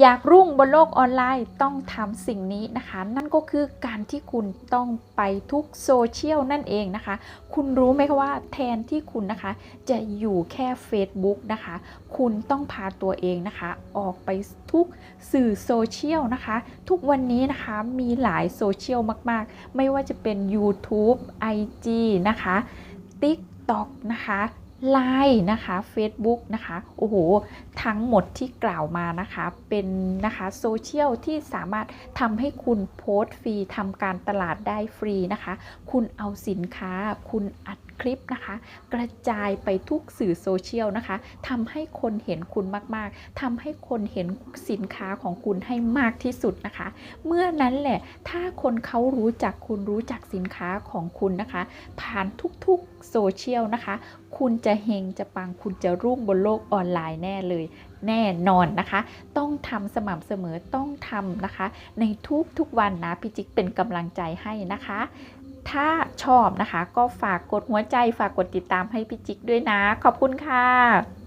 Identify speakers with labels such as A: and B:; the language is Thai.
A: อยากรุ่งบนโลกออนไลน์ต้องทำสิ่งนี้นะคะ นั่นก็คือการที่คุณต้องไปทุกโซเชียลนั่นเองนะคะ คุณรู้ไหมคะว่าแทนที่คุณนะคะ จะอยู่แค่ Facebook นะคะ คุณต้องพาตัวเองนะคะ ออกไปทุกสื่อโซเชียลนะคะ ทุกวันนี้นะคะมีหลายโซเชียลมากๆ ไม่ว่าจะเป็น YouTube IG นะคะ TikTok นะคะ Line นะคะ Facebook นะคะโอ้โหทั้งหมดที่กล่าวมานะคะ เป็นนะคะโซเชียลที่สามารถทำให้คุณโพสต์ฟรีทำการตลาดได้ฟรีนะคะ คุณเอาสินค้าคุณอัด คลิปนะคะ กระจายไปทุกสื่อโซเชียลนะคะทำให้คนเห็นคุณมากๆทำให้คนเห็นสินค้าของคุณให้มากที่สุดนะคะ เมื่อนั้นแหละถ้าคนเขารู้จักคุณรู้จักสินค้าของคุณนะคะ ผ่านทุกๆโซเชียลนะคะ คุณจะเฮงจะปังคุณจะรุ่งบนโลกออนไลน์แน่เลยแน่นอนนะคะ ต้องทำสม่ำเสมอต้องทำนะคะ ในทุกๆวันนะพี่จิ๊กเป็นกำลังใจให้นะคะ ถ้าชอบนะคะ ก็ฝากกดหัวใจฝากกดติดตามให้พี่จิ๊กด้วยนะ ขอบคุณค่ะ